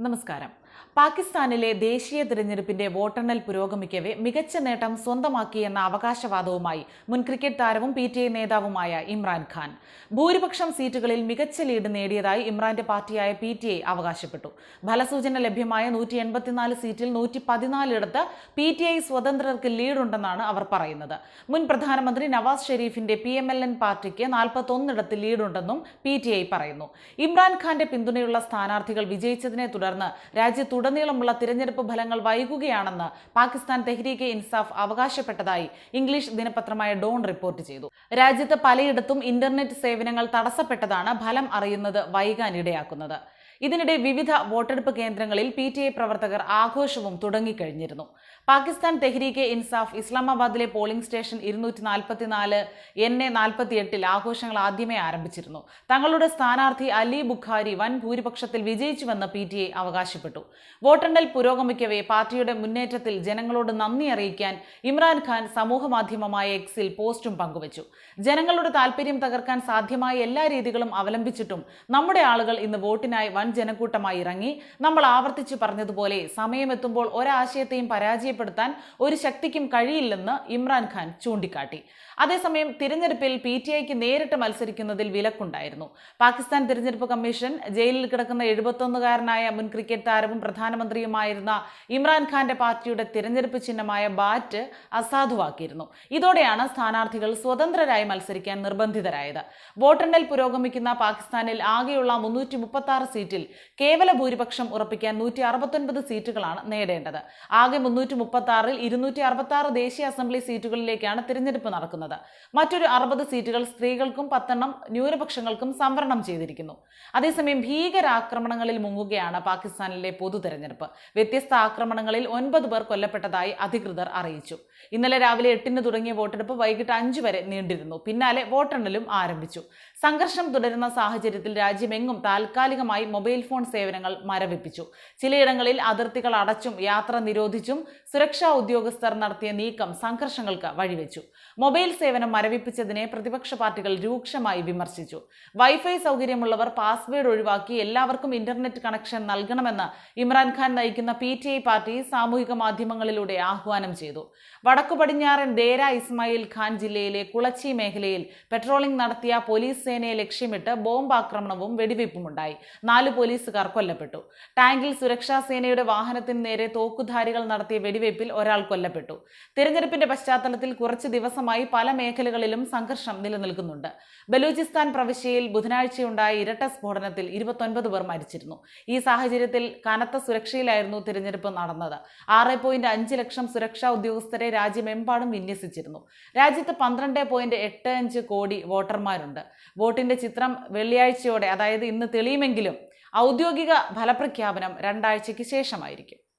നമസ്കാരം. പാകിസ്ഥാനിലെ ദേശീയ തിരഞ്ഞെടുപ്പിന്റെ വോട്ടെണ്ണൽ പുരോഗമിക്കവെ മികച്ച നേട്ടം സ്വന്തമാക്കിയെന്ന അവകാശവാദവുമായി മുൻ ക്രിക്കറ്റ് താരവും പി ടി ഐ നേതാവുമായ ഇമ്രാൻഖാൻ ഭൂരിപക്ഷം സീറ്റുകളിൽ മികച്ച ലീഡ് നേടിയതായി ഇമ്രാന്റെ പാർട്ടിയായ പി ടി ഐ അവകാശപ്പെട്ടു. ഫലസൂചന ലഭ്യമായ നൂറ്റി എൺപത്തിനാല് സീറ്റിൽ നൂറ്റി പതിനാലിടത്ത് പി ടി ഐ സ്വതന്ത്രർക്ക് ലീഡുണ്ടെന്നാണ് അവർ പറയുന്നത്. മുൻ പ്രധാനമന്ത്രി നവാസ് ഷെരീഫിന്റെ പി എം എൽ എൻ പാർട്ടിക്ക് നാൽപ്പത്തൊന്നിടത്ത് ലീഡുണ്ടെന്നും പി ടി ഐ പറയുന്നു. ഇമ്രാൻഖാന്റെ പിന്തുണയുള്ള സ്ഥാനാർത്ഥികൾ വിജയിച്ചതിനെ തുടർന്ന് രാജ്യത്തുടനീളമുള്ള തിരഞ്ഞെടുപ്പ് ഫലങ്ങൾ വൈകുകയാണെന്ന് പാകിസ്ഥാൻ തെഹ്രീക്കെ ഇൻസാഫ് അവകാശപ്പെട്ടതായി ഇംഗ്ലീഷ് ദിനപത്രമായ ഡോൺ റിപ്പോർട്ട് ചെയ്തു. രാജ്യത്ത് പലയിടത്തും ഇന്റർനെറ്റ് സേവനങ്ങൾ തടസ്സപ്പെട്ടതാണ് ഫലം അറിയുന്നത് വൈകാനിടയാക്കുന്നത്. ഇതിനിടെ വിവിധ വോട്ടെടുപ്പ് കേന്ദ്രങ്ങളിൽ പി ടി ഐ പ്രവർത്തകർ ആഘോഷവും തുടങ്ങിക്കഴിഞ്ഞിരുന്നു. പാകിസ്ഥാൻ തെഹ്രീക്കെ ഇൻസാഫ് ഇസ്ലാമാബാദിലെ പോളിംഗ് സ്റ്റേഷൻ ഇരുന്നൂറ്റി നാൽപ്പത്തിനാല് എൻ എ നാൽപ്പത്തിയെട്ടിൽ ആഘോഷങ്ങൾ ആദ്യമേ ആരംഭിച്ചിരുന്നു. തങ്ങളുടെ സ്ഥാനാർത്ഥി അലി ബുഖാരി വൻ ഭൂരിപക്ഷത്തിൽ വിജയിച്ചുവെന്ന് പി ടി ഐ അവകാശപ്പെട്ടു. വോട്ടെണ്ണൽ പുരോഗമിക്കവേ പാർട്ടിയുടെ മുന്നേറ്റത്തിൽ ജനങ്ങളോട് നന്ദി അറിയിക്കാൻ ഇമ്രാൻഖാൻ സമൂഹമാധ്യമമായ എക്സിൽ പോസ്റ്റും പങ്കുവച്ചു. ജനങ്ങളുടെ താല്പര്യം തകർക്കാൻ സാധ്യമായ എല്ലാ രീതികളും അവലംബിച്ചിട്ടും നമ്മുടെ ആളുകൾ ഇന്ന് വോട്ടിനായി വൻ ജനക്കൂട്ടമായി ഇറങ്ങി. നമ്മൾ ആവർത്തിച്ചു പറഞ്ഞതുപോലെ സമയമെത്തുമ്പോൾ ഒരാശയത്തെയും പരാജയപ്പെടുത്താൻ ഒരു ശക്തിക്കും കഴിയില്ലെന്ന് ഇമ്രാൻഖാൻ ചൂണ്ടിക്കാട്ടി. അതേസമയം തിരഞ്ഞെടുപ്പിൽ പി ടി ഐക്ക് നേരിട്ട് മത്സരിക്കുന്നതിൽ വിലക്കുണ്ടായിരുന്നു. പാകിസ്ഥാൻ തിരഞ്ഞെടുപ്പ് കമ്മീഷൻ ജയിലിൽ കിടക്കുന്ന എഴുപത്തൊന്നുകാരനായ മുൻ ക്രിക്കറ്റ് താരവും പ്രധാനമന്ത്രിയുമായിരുന്ന ഇമ്രാൻഖാന്റെ പാർട്ടിയുടെ തിരഞ്ഞെടുപ്പ് ചിഹ്നമായ ബാറ്റ് അസാധുവാക്കിയിരുന്നു. ഇതോടെയാണ് സ്ഥാനാർത്ഥികൾ സ്വതന്ത്രരായി മത്സരിക്കാൻ നിർബന്ധിതരായത്. വോട്ടെണ്ണൽ പുരോഗമിക്കുന്ന പാകിസ്ഥാനിൽ ആകെയുള്ള മുന്നൂറ്റി മുപ്പത്തി സീറ്റിൽ കേവല ഭൂരിപക്ഷം ഉറപ്പിക്കാൻ നൂറ്റി അറുപത്തൊൻപത് സീറ്റുകളാണ് നേടേണ്ടത്. ആകെ മുന്നൂറ്റി മുപ്പത്തി ആറിൽ ഇരുന്നൂറ്റി അറുപത്തി ആറ് ദേശീയ അസംബ്ലി സീറ്റുകളിലേക്കാണ് തിരഞ്ഞെടുപ്പ് നടക്കുന്നത്. മറ്റൊരു അറുപത് സീറ്റുകൾ സ്ത്രീകൾക്കും പത്തെണ്ണം ന്യൂനപക്ഷങ്ങൾക്കും സംവരണം ചെയ്തിരിക്കുന്നു. അതേസമയം ഭീകരാക്രമണങ്ങളിൽ മുങ്ങുകയാണ് പാകിസ്ഥാനിലെ പൊതു തെരഞ്ഞെടുപ്പ് വ്യത്യസ്ത ആക്രമണങ്ങളിൽ ഒൻപത് പേർ കൊല്ലപ്പെട്ടതായി അധികൃതർ അറിയിച്ചു. ഇന്നലെ രാവിലെ എട്ടിന് തുടങ്ങിയ വോട്ടെടുപ്പ് വൈകിട്ട് അഞ്ചു വരെ നീണ്ടിരുന്നു. പിന്നാലെ വോട്ടെണ്ണലും ആരംഭിച്ചു. സംഘർഷം തുടരുന്ന സാഹചര്യത്തിൽ രാജ്യമെങ്ങും താൽക്കാലികമായി മൊബൈൽ ഫോൺ സേവനങ്ങൾ മരവിപ്പിച്ചു. ചിലയിടങ്ങളിൽ അതിർത്തികൾ അടച്ചും യാത്ര നിരോധിച്ചും സുരക്ഷാ ഉദ്യോഗസ്ഥർ നടത്തിയ നീക്കം സംഘർഷങ്ങൾക്ക് വഴിവെച്ചു. മൊബൈൽ സേവനം മരവിപ്പിച്ചതിനെ പ്രതിപക്ഷ പാർട്ടികൾ രൂക്ഷമായി വിമർശിച്ചു. വൈഫൈ സൗകര്യമുള്ളവർ പാസ്വേഡ് ഒഴിവാക്കി എല്ലാവർക്കും ഇന്റർനെറ്റ് കണക്ഷൻ നൽകണമെന്ന് ഇമ്രാൻഖാൻ നയിക്കുന്ന പി ടി ഐ പാർട്ടി സാമൂഹിക മാധ്യമങ്ങളിലൂടെ ആഹ്വാനം ചെയ്തു. വടക്കു പടിഞ്ഞാറൻ ദേര ഇസ്മായിൽ ഖാൻ ജില്ലയിലെ കുളച്ചി മേഖലയിൽ പെട്രോളിംഗ് നടത്തിയ പോലീസ് സേനയെ ലക്ഷ്യമിട്ട് ബോംബ് ആക്രമണവും വെടിവയ്പുമുണ്ടായി. നാല് പോലീസുകാർ കൊല്ലപ്പെട്ടു. ടാങ്കിൽ സുരക്ഷാ സേനയുടെ വാഹനത്തിന് നേരെ തോക്കുധാരികൾ നടത്തിയ വെടിവയ്പിൽ ഒരാൾ കൊല്ലപ്പെട്ടു. തിരഞ്ഞെടുപ്പിന്റെ പശ്ചാത്തലത്തിൽ കുറച്ച് ദിവസമായി പല മേഖലകളിലും സംഘർഷം നിലനിൽക്കുന്നുണ്ട്. ബലൂചിസ്ഥാൻ പ്രവിശ്യയിൽ ബുധനാഴ്ചയുണ്ടായ ഇരട്ട സ്ഫോടനത്തിൽ ഇരുപത്തൊൻപത് പേർ മരിച്ചിരുന്നു. ഈ സാഹചര്യത്തിൽ കനത്ത സുരക്ഷയിലായിരുന്നു തിരഞ്ഞെടുപ്പ് നടന്നത്. ആറ് പോയിന്റ് അഞ്ച് ലക്ഷം സുരക്ഷാ ഉദ്യോഗസ്ഥരെ രാജ്യമെമ്പാടും വിന്യസിച്ചിരുന്നു. രാജ്യത്ത് പന്ത്രണ്ട് പോയിന്റ് എട്ട് അഞ്ച് കോടി വോട്ടർമാരുണ്ട്. വോട്ടിന്റെ ചിത്രം വെള്ളിയാഴ്ചയോടെ അതായത് ഇന്ന് തെളിയുമെങ്കിലും ഔദ്യോഗിക ഫലപ്രഖ്യാപനം രണ്ടാഴ്ചയ്ക്ക് ശേഷമായിരിക്കും.